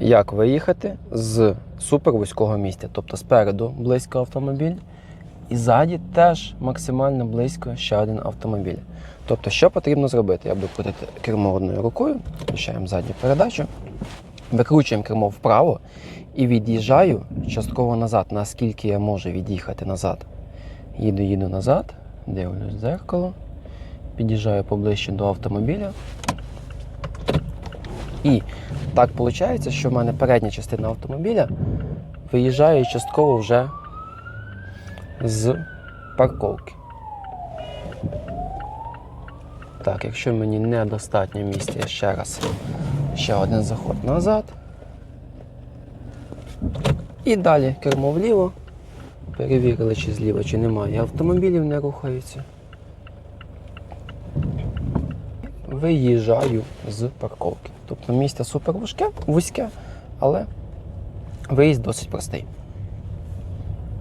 як виїхати з супервузького місця. Тобто спереду близько автомобіль, і ззаді теж максимально близько ще один автомобіль. Тобто, що потрібно зробити? Я буду крутити кермо одною рукою, включаємо задню передачу, викручуємо кермо вправо і від'їжджаю частково назад, наскільки я можу від'їхати назад. Їду, їду назад, дивлюсь в дзеркало, під'їжджаю поближче до автомобіля. І так виходить, що в мене передня частина автомобіля виїжджає частково вже з парковки. Так, якщо мені недостатньо місця, я ще раз ще один заход назад. І далі кермо вліво. Перевірили, чи зліва, чи немає. Автомобілів не рухаються. Виїжджаю з парковки. Тобто місце супер вузьке, вузьке, але виїзд досить простий.